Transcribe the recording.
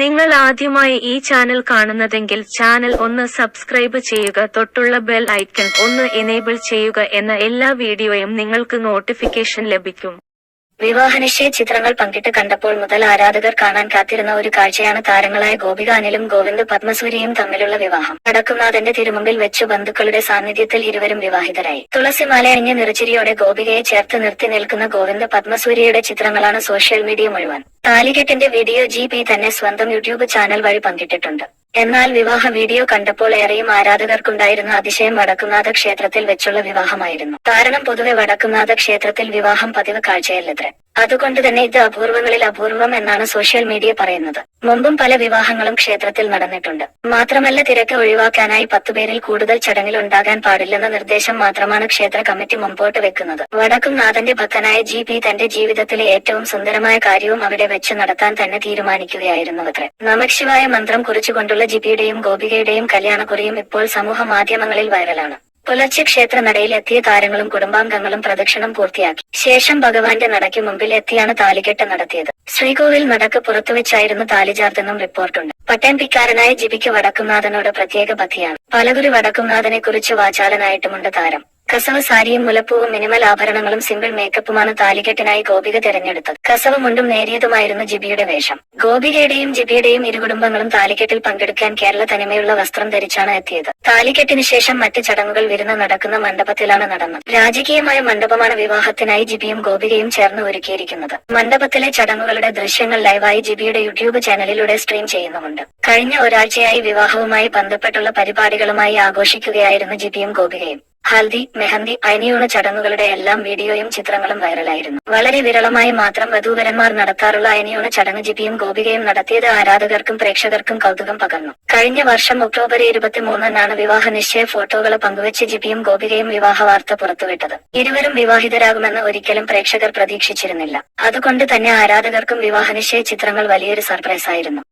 നിങ്ങൾ ആദ്യമായി ഈ ചാനൽ കാണുന്നതെങ്കിൽ ചാനൽ ഒന്ന് സബ്സ്ക്രൈബ് ചെയ്യുക തൊട്ടുള്ള ബെൽ ഐക്കൺ ഒന്ന് എനേബിൾ ചെയ്യുക എന്ന എല്ലാ വീഡിയോയും നിങ്ങൾക്ക് നോട്ടിഫിക്കേഷൻ ലഭിക്കും. വിവാഹനിശ്ചയ ചിത്രങ്ങൾ പങ്കിട്ട് കണ്ടപ്പോൾ മുതൽ ആരാധകർ കാണാൻ കാത്തിരുന്ന ഒരു കാഴ്ചയാണ് താരങ്ങളായ ഗോപിക അനിലും ഗോവിന്ദ് പത്മസൂര്യയും തമ്മിലുള്ള വിവാഹം. വടക്കുംനാഥന്റെ തിരുമുമ്പിൽ വെച്ച് ബന്ധുക്കളുടെ സാന്നിധ്യത്തിൽ ഇരുവരും വിവാഹിതരായി. തുളസിമാല അണിഞ്ഞ നിറച്ചിരിയോടെ ഗോപികയെ ചേർത്ത് നിർത്തി നിൽക്കുന്ന ഗോവിന്ദ് പത്മസൂര്യയുടെ ചിത്രങ്ങളാണ് സോഷ്യൽ മീഡിയ മുഴുവൻ. താലികെട്ടിന്റെ വീഡിയോ ജി പി തന്നെ സ്വന്തം യൂട്യൂബ് ചാനൽ വഴി പങ്കിട്ടിട്ടുണ്ട്. എന്നാൽ വിവാഹ വീഡിയോ കണ്ടപ്പോൾ ഏറെയും ആരാധകർക്കുണ്ടായിരുന്ന അതിശയം വടക്കുംനാഥ ക്ഷേത്രത്തിൽ വെച്ചുള്ള വിവാഹമായിരുന്നു. കാരണം പൊതുവെ വടക്കുംനാഥ ക്ഷേത്രത്തിൽ വിവാഹം പതിവ് കാഴ്ചയല്ലത്രേ. അതുകൊണ്ട് തന്നെ ഇത് അപൂർവങ്ങളിൽ അപൂർവം എന്നാണ് സോഷ്യൽ മീഡിയ പറയുന്നത്. മുമ്പും പല വിവാഹങ്ങളും ക്ഷേത്രത്തിൽ നടന്നിട്ടുണ്ട്. മാത്രമല്ല തിരക്ക് ഒഴിവാക്കാനായി പത്തുപേരിൽ കൂടുതൽ ചടങ്ങിൽ ഉണ്ടാകാൻ പാടില്ലെന്ന നിർദ്ദേശം മാത്രമാണ് ക്ഷേത്ര കമ്മിറ്റി മുമ്പോട്ട് വെക്കുന്നത്. വടക്കും നാഥന്റെ ഭക്തനായ ജി പി തന്റെ ജീവിതത്തിലെ ഏറ്റവും സുന്ദരമായ കാര്യവും അവിടെ വെച്ച് നടത്താൻ തന്നെ തീരുമാനിക്കുകയായിരുന്നു അത്ര നമക്ഷിവായ മന്ത്രം കുറിച്ചുകൊണ്ടുള്ള ജിപിയുടെയും ഗോപികയുടെയും കല്യാണക്കുറിയും ഇപ്പോൾ സമൂഹ മാധ്യമങ്ങളിൽ വൈറലാണ്. പുലർച്ചെ ക്ഷേത്ര നടയിൽ എത്തിയ താരങ്ങളും കുടുംബാംഗങ്ങളും പ്രദക്ഷിണം പൂർത്തിയാക്കി. ശേഷം ഭഗവാന്റെ നടയ്ക്ക് മുമ്പിൽ എത്തിയാണ് താലികെട്ട് നടത്തിയത്. ശ്രീകോവിൽ നടക്ക് പുറത്തുവെച്ചായിരുന്നു താലിചാർത്തെന്നും റിപ്പോർട്ടുണ്ട്. പട്ടൻപിക്കാരനായ ജിബിക്ക് വടക്കുംനാഥനോട് പ്രത്യേക പദ്ധതിയാണ് പലകുരു വടക്കുംനാഥനെ കുറിച്ച് വാചാലനായിട്ടുമുണ്ട് താരം. കസവ് സാരിയും മുലപ്പൂവും മിനിമൽ ആഭരണങ്ങളും സിമ്പിൾ മേക്കപ്പുമാണ് താലികെട്ടിനായി ഗോപിക തിരഞ്ഞെടുത്തത്. കസവ മുണ്ടും നേരിയതുമായിരുന്നു ജിബിയുടെ വേഷം. ഗോപികയുടെയും ജിബിയുടെയും ഇരു കുടുംബങ്ങളും താലികെട്ടിൽ പങ്കെടുക്കാൻ കേരള തനിമയുള്ള വസ്ത്രം ധരിച്ചാണ് എത്തിയത്. താലികെട്ടിന് ശേഷം മറ്റ് ചടങ്ങുകൾ വിരുന്ന് നടക്കുന്ന മണ്ഡപത്തിലാണ് നടന്നത്. രാജകീയമായ മണ്ഡപമാണ് വിവാഹത്തിനായി ജിബിയും ഗോപികയും ചേർന്ന് ഒരുക്കിയിരിക്കുന്നത്. മണ്ഡപത്തിലെ ചടങ്ങുകളുടെ ദൃശ്യങ്ങൾ ലൈവായി ജിബിയുടെ യൂട്യൂബ് ചാനലിലൂടെ സ്ട്രീം ചെയ്യുന്നുമുണ്ട്. കഴിഞ്ഞ ഒരാഴ്ചയായി വിവാഹവുമായി ബന്ധപ്പെട്ടുള്ള പരിപാടികളുമായി ആഘോഷിക്കുകയായിരുന്നു ജിബിയും ഗോപികയും. ഹൽദി മെഹന്തി അയനിയുള്ള ചടങ്ങുകളുടെ എല്ലാം വീഡിയോയും ചിത്രങ്ങളും വൈറലായിരുന്നു. വളരെ വിരളമായി മാത്രം വധൂവരന്മാർ നടത്താറുള്ള അയനിയുള്ള ചടങ്ങ് ജിപിയും ഗോപികയും നടത്തിയത് ആരാധകർക്കും പ്രേക്ഷകർക്കും കൗതുകം പകർന്നു. കഴിഞ്ഞ വർഷം ഒക്ടോബർ ഇരുപത്തിമൂന്നിനാണ് വിവാഹ നിശ്ചയ ഫോട്ടോകൾ പങ്കുവച്ച് ജിപിയും ഗോപികയും വിവാഹ വാർത്ത പുറത്തുവിട്ടത്. ഇരുവരും വിവാഹിതരാകുമെന്ന് ഒരിക്കലും പ്രേക്ഷകർ പ്രതീക്ഷിച്ചിരുന്നില്ല. അതുകൊണ്ട് തന്നെ ആരാധകർക്കും വിവാഹ നിശ്ചയ ചിത്രങ്ങൾ വലിയൊരു സർപ്രൈസ് ആയിരുന്നു